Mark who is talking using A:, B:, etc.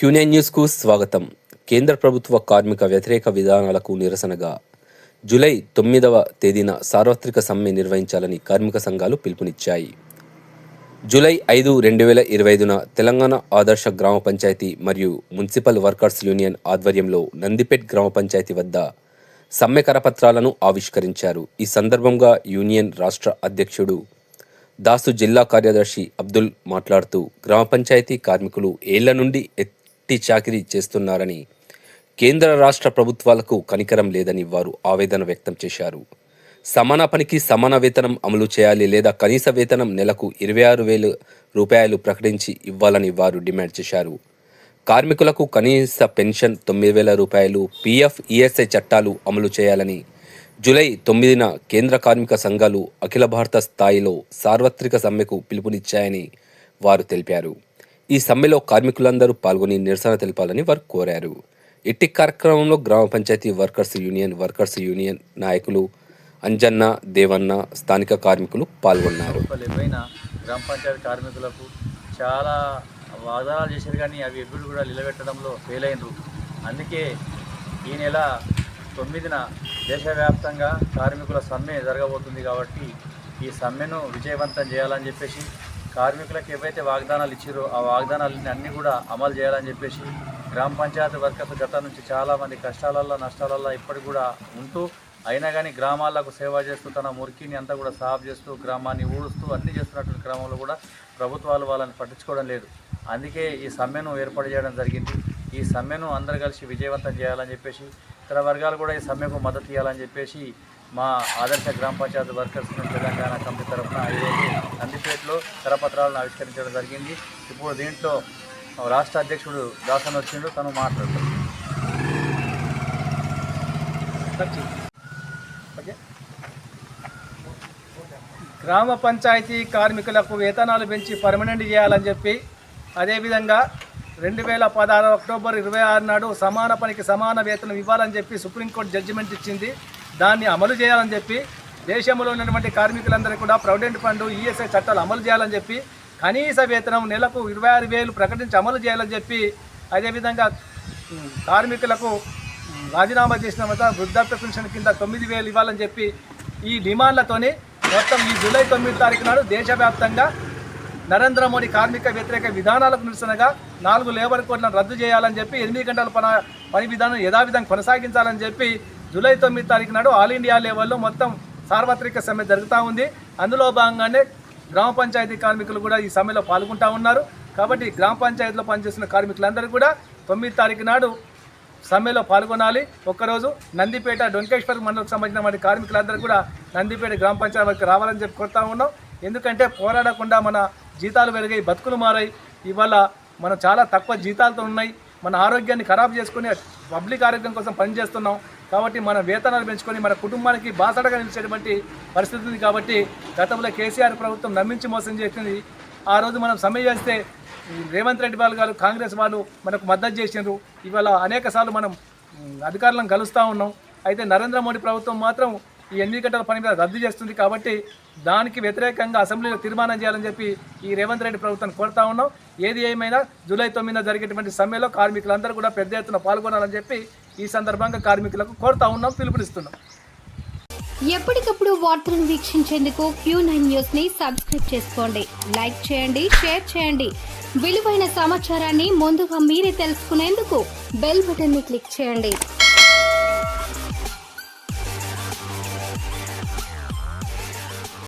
A: Quinine న్యూస్కు స్వాగతం. కేంద్ర ప్రభుత్వ కార్మిక వ్యతిరేక విధానాలకు నిరసనగా జూలై తొమ్మిదవ తేదీన సార్వత్రిక సమ్మె నిర్వహించాలని కార్మిక సంఘాలు పిలుపునిచ్చాయి. జూలై ఐదు రెండు వేల ఇరవై ఐదున తెలంగాణ ఆదర్శ గ్రామ పంచాయతీ మరియు మున్సిపల్ వర్కర్స్ యూనియన్ ఆధ్వర్యంలో నందిపేట్ గ్రామ పంచాయతీ వద్ద సమ్మె కరపత్రాలను ఆవిష్కరించారు. ఈ సందర్భంగా యూనియన్ రాష్ట్ర అధ్యక్షుడు దాసు జిల్లా కార్యదర్శి అబ్దుల్ మాట్లాడుతూ గ్రామ పంచాయతీ కార్మికులు ఏళ్ళ నుండి ఎట్టి చాకిరీ చేస్తున్నారని కేంద్ర రాష్ట్ర ప్రభుత్వాలకు కనికరం లేదని వారు ఆవేదన వ్యక్తం చేశారు. సమాన పనికి సమాన వేతనం అమలు చేయాలి లేదా కనీస వేతనం నెలకు ఇరవై ఆరు వేల రూపాయలు ప్రకటించి ఇవ్వాలని వారు డిమాండ్ చేశారు. కార్మికులకు కనీస పెన్షన్ తొమ్మిది వేల రూపాయలు పీఎఫ్ ఈఎస్ఐ చట్టాలు అమలు చేయాలని జూలై తొమ్మిదిన కేంద్ర కార్మిక సంఘాలు అఖిల భారత స్థాయిలో సార్వత్రిక సమ్మెకు పిలుపునిచ్చాయని వారు తెలిపారు. ఈ సమ్మెలో కార్మికులందరూ పాల్గొని నిరసన తెలపాలని వారు కోరారు. ఇట్టి కార్యక్రమంలో గ్రామ panchayat workers union workers union నాయకులు అంజన్న దేవన్న స్థానిక కార్మికులు పాల్గొన్నారు.
B: గ్రామ పంచాయతీ కార్మికులకు చాలా వాగ్దానాలు చేశారు కానీ అవి ఎప్పుడు కూడా నిలబెట్టడంలో ఫెయిల్ అయినరు. అందుకే ఈ నెల తొమ్మిదిన దేశవ్యాప్తంగా కార్మికుల సమ్మె జరగబోతుంది కాబట్టి ఈ సమ్మెను విజయవంతం చేయాలని చెప్పేసి కార్మికులకు ఏవైతే వాగ్దానాలు ఇచ్చారో ఆ వాగ్దానాలన్నీ అన్నీ కూడా అమలు చేయాలని చెప్పేసి గ్రామ పంచాయతీ వర్కర్స్ గత నుంచి చాలామంది కష్టాలల్లో నష్టాలల్లో ఇప్పటికి కూడా ఉంటూ అయినా కానీ గ్రామాలకు సేవ చేస్తూ తన మురికిని అంతా కూడా సాఫ్ చేస్తూ గ్రామాన్ని ఊడుస్తూ అన్నీ చేస్తున్నటువంటి గ్రామంలో కూడా ప్రభుత్వాలు వాళ్ళని పట్టించుకోవడం లేదు. అందుకే ఈ సమ్మెను ఏర్పాటు చేయడం జరిగింది. ఈ సమ్మెను అందరు కలిసి విజయవంతం చేయాలని చెప్పేసి ఇతర వర్గాలు కూడా ఈ సమ్మెకు మద్దతు ఇవ్వాలని చెప్పేసి మా ఆదర్శ గ్రామ పంచాయతీ వర్కర్స్ తెలంగాణ కమిటీ తరఫున ఈరోజు నందిపేటలో కరపత్రాలను ఆవిష్కరించడం జరిగింది. ఇప్పుడు దీంట్లో రాష్ట్ర అధ్యక్షుడు దాసన్ వచ్చిండు తను మాట్లాడుతాడు.
C: ఓకే. గ్రామ పంచాయతీ కార్మికులకు వేతనాలు పెంచి పర్మనెంట్ చేయాలని చెప్పి అదేవిధంగా రెండు వేల పదహారు అక్టోబర్ ఇరవై ఆరు నాడు సమాన పనికి సమాన వేతనం ఇవ్వాలని చెప్పి సుప్రీంకోర్టు జడ్జిమెంట్ ఇచ్చింది. దాన్ని అమలు చేయాలని చెప్పి దేశంలో ఉన్నటువంటి కార్మికులందరికీ కూడా ప్రొవిడెంట్ ఫండ్ ఈఎస్ఐ చట్టాలు అమలు చేయాలని చెప్పి కనీస వేతనం నెలకు ఇరవై ఆరు వేలు ప్రకటించి అమలు చేయాలని చెప్పి అదేవిధంగా కార్మికులకు రాజీనామా చేసిన తర్వాత వృద్ధాప్య పెన్షన్ కింద తొమ్మిది వేలు ఇవ్వాలని చెప్పి ఈ డిమాండ్లతోని మొత్తం ఈ జూలై తొమ్మిది తారీఖు నాడు దేశవ్యాప్తంగా నరేంద్ర మోడీ కార్మిక వ్యతిరేక విధానాలకు నిరసనగా నాలుగు లేబర్ కోడ్లను రద్దు చేయాలని చెప్పి ఎనిమిది గంటల పన పని విధానం యథావిధంగా కొనసాగించాలని చెప్పి జూలై తొమ్మిది తారీఖు నాడు ఆల్ ఇండియా లెవెల్లో మొత్తం సార్వత్రిక సమ్మె జరుగుతూ ఉంది. అందులో భాగంగానే గ్రామ పంచాయతీ కార్మికులు కూడా ఈ సమ్మెలో పాల్గొంటూ ఉన్నారు. కాబట్టి గ్రామ పంచాయతీలో పనిచేస్తున్న కార్మికులందరూ కూడా తొమ్మిది తారీఖు నాడు సమ్మెలో పాల్గొనాలి. ఒక్కరోజు నందిపేట డొంకేశ్వర్ మండలకు సంబంధించిన వాటి కార్మికులందరూ కూడా నందిపేట గ్రామ పంచాయతీ వరకు రావాలని చెప్పి కోరుతా ఉన్నాం. ఎందుకంటే పోరాడకుండా మన జీతాలు పెరిగాయి బతుకులు మారాయి. ఇవాళ మనం చాలా తక్కువ జీతాలతో ఉన్నాయి. మన ఆరోగ్యాన్ని ఖరాబ్ చేసుకుని పబ్లిక్ ఆరోగ్యం కోసం పనిచేస్తున్నాం. కాబట్టి మన వేతనాలు పెంచుకొని మన కుటుంబానికి బాసడగా నిలిచేటువంటి పరిస్థితి ఉంది కాబట్టి గతంలో కేసీఆర్ ప్రభుత్వం నమ్మించి మోసం చేసింది. ఆ రోజు మనం సమ్మె చేస్తే రేవంత్ రెడ్డి వాళ్ళు గారు కాంగ్రెస్ వాళ్ళు మనకు మద్దతు చేసినారు. ఇవాళ అనేక మనం అధికారులను కలుస్తూ ఉన్నాం. అయితే నరేంద్ర మోడీ ప్రభుత్వం మాత్రం ఈ ఎనిమిది గంటల పని మీద రద్దు చేస్తుంది కాబట్టి దానికి వ్యతిరేకంగా అసెంబ్లీలో తీర్మానం చేయాలని చెప్పి ఈ రేవంత్ రెడ్డి ప్రభుత్వాన్ని కోరుతా ఉన్నాం. ఏది ఏమైనా జూలై తొమ్మిదిన జరిగేటువంటి సమ్మెలో కార్మికులందరూ కూడా పెద్ద ఎత్తున పాల్గొనాలని చెప్పి ఈ సందర్భంగా కార్మికులకు కోరుతా ఉన్నాం పిలుపునిస్తున్నాం.
D: ఎప్పటికప్పుడు వార్తలను వీక్షించేందుకు క్యూ నైన్ న్యూస్ని సబ్స్క్రైబ్ చేసుకోండి. లైక్ చేయండి షేర్ చేయండి. విలువైన సమాచారాన్ని ముందుగా మీరే తెలుసుకునేందుకు బెల్ బటన్ని క్లిక్ చేయండి.